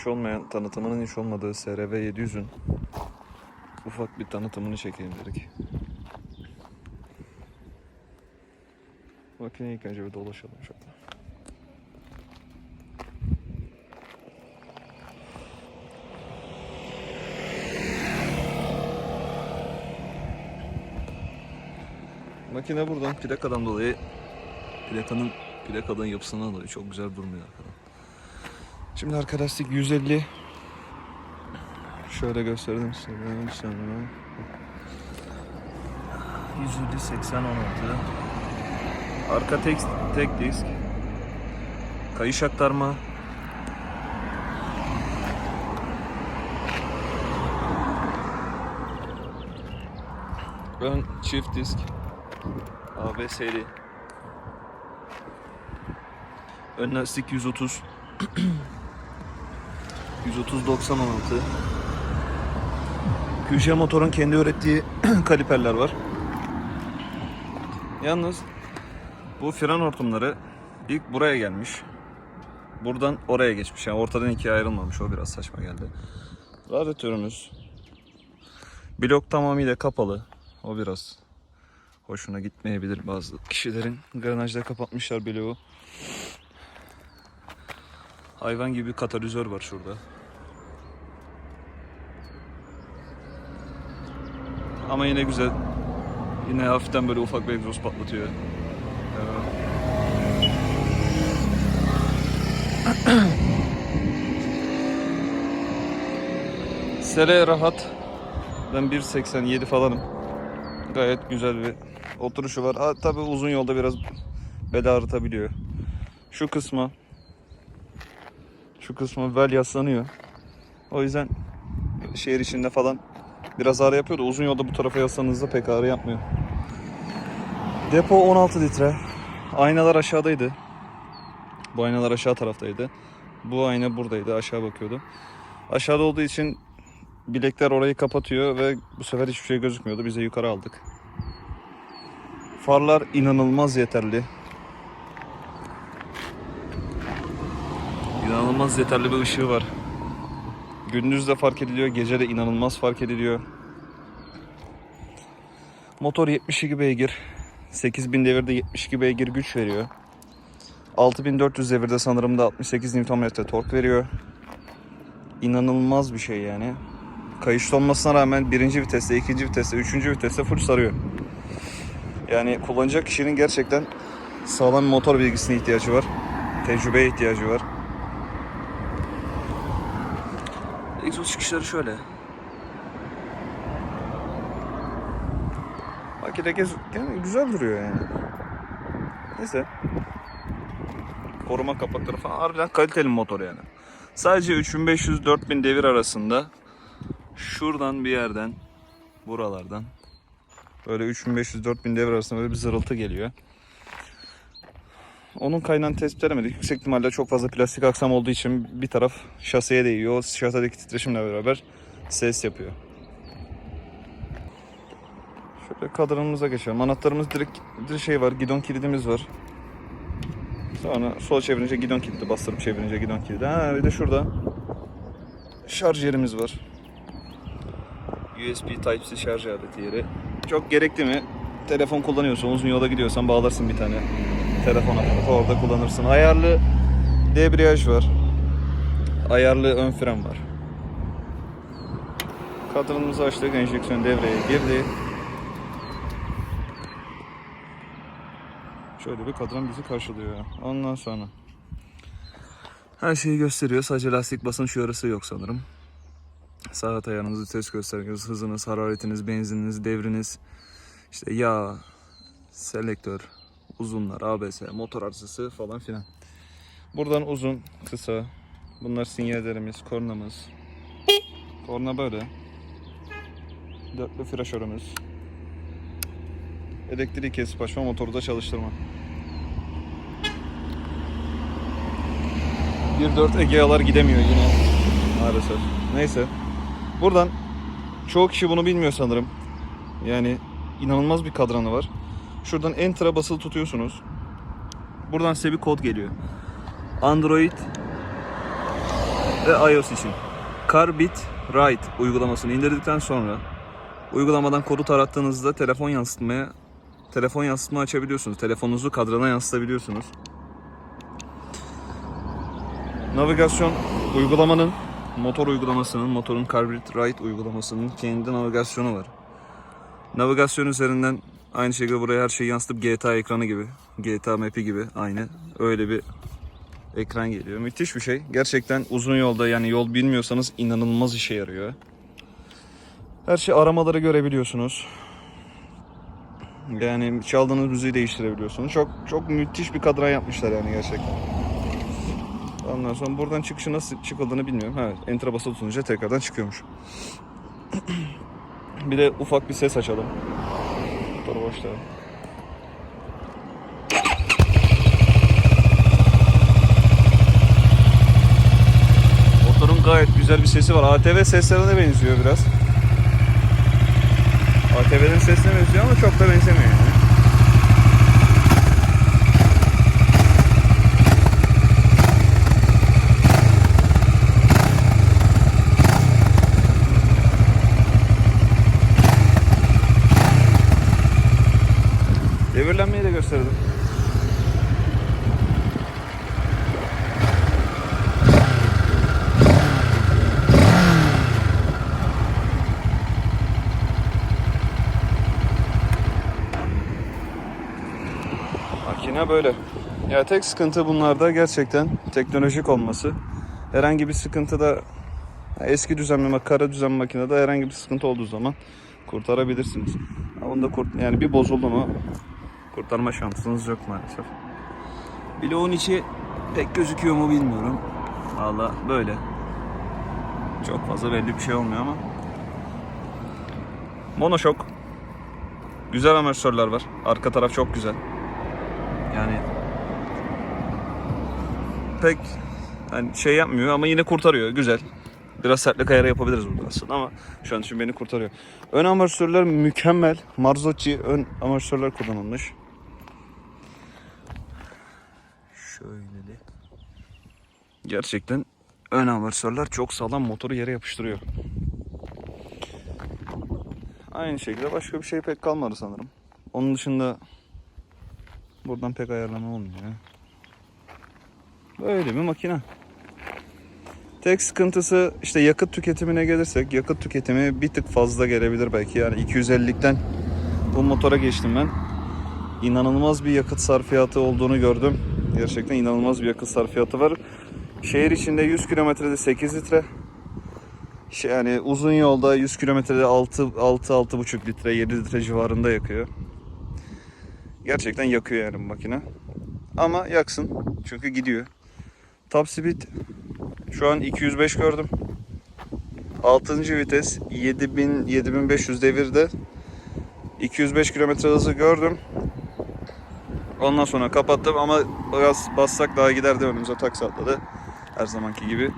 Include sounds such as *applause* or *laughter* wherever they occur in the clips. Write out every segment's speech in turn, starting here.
Hiç olmayan, tanıtımının hiç olmadığı SRV 700'ün ufak bir tanıtımını çekeyim dedik. Makineyi ilk önce bir dolaşalım şöyle. Makine buradan plakadan dolayı plakanın plakadan yapısından dolayı çok güzel durmuyor arkadan. Şimdi arka lastik 150 Şöyle gösterdim size ben sana. 150 80 16 Arka tek, tek disk. Kayış aktarma. Ön çift disk. ABS'li Ön lastik 130 *clears throat* 130 90 16 QJ motorun kendi ürettiği *clears throat* kaliperler var. Yalnız bu fren hortumları ilk buraya gelmiş. Buradan oraya geçmiş. Yani ortadan ikiye ayrılmamış. O biraz saçma geldi. Radyatörümüz blok tamamıyla kapalı. O biraz hoşuna gitmeyebilir bazı kişilerin. Granajda kapatmışlar bloğu. Hayvan gibi bir katalizör var şurada. Ama yine güzel. Yine hafiften böyle ufak bir egzoz patlatıyor. Evet. *clears throat* Sere rahat. Ben 1.87 falanım. Gayet güzel bir oturuşu var. Ha, tabii uzun yolda biraz bel ağrıtabiliyor. Şu kısma şu kısma vel yaslanıyor. O yüzden şehir içinde falan biraz ağrı yapıyor da uzun yolda bu tarafa yaslanınızda pek ağrı yapmıyor. Depo 16 litre. Aynalar aşağıdaydı. Bu aynalar aşağı taraftaydı. Bu ayna buradaydı. Aşağı bakıyordu. Aşağıda olduğu için bilekler orayı kapatıyor ve bu sefer hiçbir şey gözükmüyordu. Biz de yukarı aldık. Farlar inanılmaz yeterli. İnanılmaz yeterli bir ışığı var. Gündüz de fark ediliyor, gece de inanılmaz fark ediliyor. Motor 72 beygir. 8000 devirde 72 beygir güç veriyor. 6400 devirde sanırım da 68 Nm tork veriyor. İnanılmaz bir şey yani. Kayışlı olmasına rağmen birinci viteste, ikinci viteste, üçüncü viteste full sarıyor. Yani kullanacak kişinin gerçekten sağlam motor bilgisine ihtiyacı var. Tecrübeye ihtiyacı var. Egzoz çıkışları şöyle. Makine gez, yani güzel duruyor yani. Neyse. Koruma kapakları falan harbiden kaliteli motor yani. Sadece 3500-4000 devir arasında şuradan bir yerden buralardan böyle 3500-4000 devir arasında böyle bir zırıltı geliyor. Onun kaynağını tespit edemedik. Yüksek ihtimalle çok fazla plastik aksam olduğu için bir taraf şaseye değiyor. O şasedeki titreşimle beraber ses yapıyor. Şöyle kadranımıza geçelim. Anahtarımız direkt, direkt şey var. Gidon kilidimiz var. Sonra sol çevirince gidon kilidi. Bastırıp çevirince gidon kilidi. Ha bir de şurada şarj yerimiz var. USB Type-C şarj aleti yeri. Çok gerekli mi? Telefon kullanıyorsan, uzun yola gidiyorsan bağlarsın bir tane telefon aparatı orada kullanırsın. Ayarlı debriyaj var. Ayarlı ön fren var. Kadranımızı açtık, enjeksiyon devreye girdi. Şöyle bir kadran bizi karşılıyor. Ondan sonra her şeyi gösteriyor. Sadece lastik basınç uyarısı yok sanırım. Saat ayarınızı, test göstergeniz, hızınız, hararetiniz, benzininiz, devriniz, işte yağ, selektör, uzunlar, ABS, motor arızası falan filan. Buradan uzun, kısa. Bunlar sinyallerimiz, kornamız. Korna böyle. Dörtlü flaşörümüz. Elektriği kesip açma, motoru da çalıştırma. 1.4 Egea'lar gidemiyor yine maalesef. Neyse. Buradan çoğu kişi bunu bilmiyor sanırım. Yani inanılmaz bir kadranı var. Şuradan Enter'a basılı tutuyorsunuz. Buradan size bir kod geliyor. Android ve iOS için. Carbit Ride uygulamasını indirdikten sonra uygulamadan kodu tarattığınızda telefon yansıtmaya telefon yansıtma açabiliyorsunuz. Telefonunuzu kadrana yansıtabiliyorsunuz. Navigasyon uygulamanın motor uygulamasının, motorun Carbit Ride uygulamasının kendi navigasyonu var. Navigasyon üzerinden aynı şekilde buraya her şeyi yansıtıp GTA ekranı gibi, GTA map'i gibi aynı öyle bir ekran geliyor. Müthiş bir şey. Gerçekten uzun yolda yani yol bilmiyorsanız inanılmaz işe yarıyor. Her şey aramaları görebiliyorsunuz. Yani çaldığınız müziği değiştirebiliyorsunuz. Çok çok müthiş bir kadran yapmışlar yani gerçekten. Ondan sonra buradan çıkışı nasıl çıkıldığını bilmiyorum. Ha, enter'a basılı tutunca tekrardan çıkıyormuş. *clears throat* bir de ufak bir ses açalım. Boşta. Motorun gayet güzel bir sesi var. ATV seslerine benziyor biraz. ATV'nin sesine benziyor ama çok da benzemiyor yani. Devirlenmeyi de gösterdim. Makine böyle. Ya tek sıkıntı bunlarda gerçekten teknolojik olması. Herhangi bir sıkıntı da eski düzenleme, kara düzen makinede herhangi bir sıkıntı olduğu zaman kurtarabilirsiniz. Ama Bunda kurt yani bir bozuldu mu kurtarma şansınız yok maalesef. Bloğun içi pek gözüküyor mu bilmiyorum. Valla böyle. Çok fazla belli bir şey olmuyor ama. Monoşok. Güzel amortisörler var. Arka taraf çok güzel. Yani pek hani şey yapmıyor ama yine kurtarıyor. Güzel. Biraz sertlik ayarı yapabiliriz burada aslında ama şu an için beni kurtarıyor. Ön amortisörler mükemmel. Marzocchi ön amortisörler kullanılmış. Şöyle de. Gerçekten ön amortisörler çok sağlam motoru yere yapıştırıyor. Aynı şekilde başka bir şey pek kalmadı sanırım. Onun dışında buradan pek ayarlama olmuyor. Böyle bir makine. Tek sıkıntısı işte yakıt tüketimine gelirsek yakıt tüketimi bir tık fazla gelebilir belki. Yani 250'likten bu motora geçtim ben. İnanılmaz bir yakıt sarfiyatı olduğunu gördüm. Gerçekten inanılmaz bir yakıt sarfiyatı var. Şehir içinde 100 kilometrede 8 litre. Yani uzun yolda 100 kilometrede 6 6 6,5 litre 7 litre civarında yakıyor. Gerçekten yakıyor yani makine. Ama yaksın çünkü gidiyor. Top speed şu an 205 gördüm. 6. vites 7000 7500 devirde 205 km hızı gördüm. Ondan sonra kapattım ama biraz bassak daha giderdi önümüze taksi atladı. Her zamanki gibi.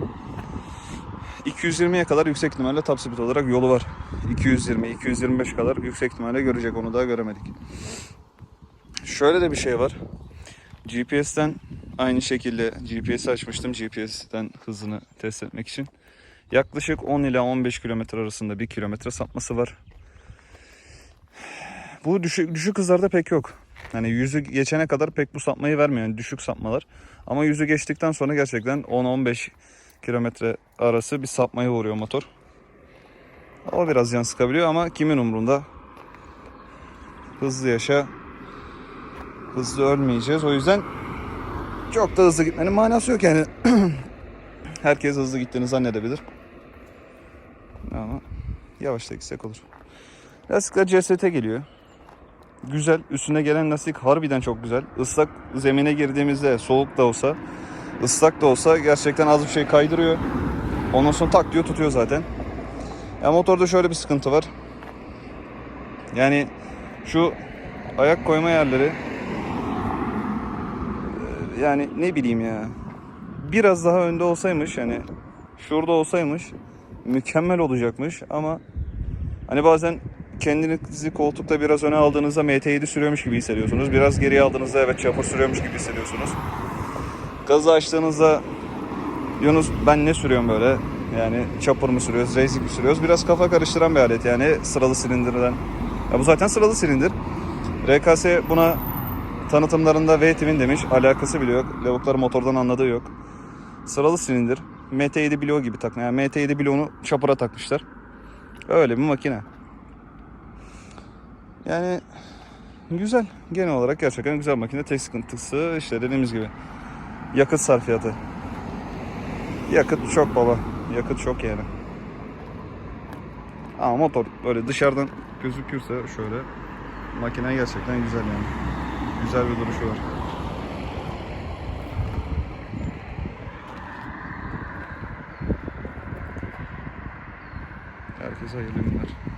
220'ye kadar yüksek ihtimalle top speed olarak yolu var. 220 225 kadar yüksek ihtimalle görecek onu daha göremedik. Şöyle de bir şey var. GPS'ten aynı şekilde GPS açmıştım. GPS'ten hızını test etmek için. Yaklaşık 10 ila 15 kilometre arasında bir kilometre sapması var. Bu düşük, düşük hızlarda pek yok. Hani yüzü geçene kadar pek bu sapmayı vermiyor. Yani düşük sapmalar. Ama yüzü geçtikten sonra gerçekten 10-15 kilometre arası bir sapmaya uğruyor motor. O biraz can sıkabiliyor ama kimin umrunda? Hızlı yaşa, hızlı ölmeyeceğiz. O yüzden çok da hızlı gitmenin manası yok yani. *clears throat* Herkes hızlı gittiğini zannedebilir. Ama yavaş da gitsek olur. Lastikler CST geliyor. Güzel. Üstüne gelen lastik harbiden çok güzel. Islak zemine girdiğimizde soğuk da olsa, ıslak da olsa gerçekten az bir şey kaydırıyor. Ondan sonra tak diyor tutuyor zaten. Ya motorda şöyle bir sıkıntı var. Yani şu ayak koyma yerleri yani ne bileyim ya. Biraz daha önde olsaymış hani şurada olsaymış mükemmel olacakmış ama hani bazen kendinizi koltukta biraz öne aldığınızda MT7 sürüyormuş gibi hissediyorsunuz. Biraz geriye aldığınızda evet çapur sürüyormuş gibi hissediyorsunuz. Gazı açtığınızda Yunus ben ne sürüyorum böyle? Yani chopper mı sürüyoruz, racing mi sürüyoruz? Biraz kafa karıştıran bir alet yani sıralı silindirden. Ya bu zaten sıralı silindir. RKS buna tanıtımlarında V-Twin demiş. Alakası bile yok. Lavuklar motordan anladığı yok. Sıralı silindir. MT7 bloğu gibi takma. Yani MT7 bloğunu chopper'a takmışlar. Öyle bir makine. Yani güzel. Genel olarak gerçekten güzel makine. Tek sıkıntısı işte dediğimiz gibi yakıt sarfiyatı. Yakıt çok baba. Yakıt çok yani. Ama motor böyle dışarıdan gözükürse şöyle makine gerçekten güzel yani. Güzel bir duruşu var. Herkese hayırlı günler.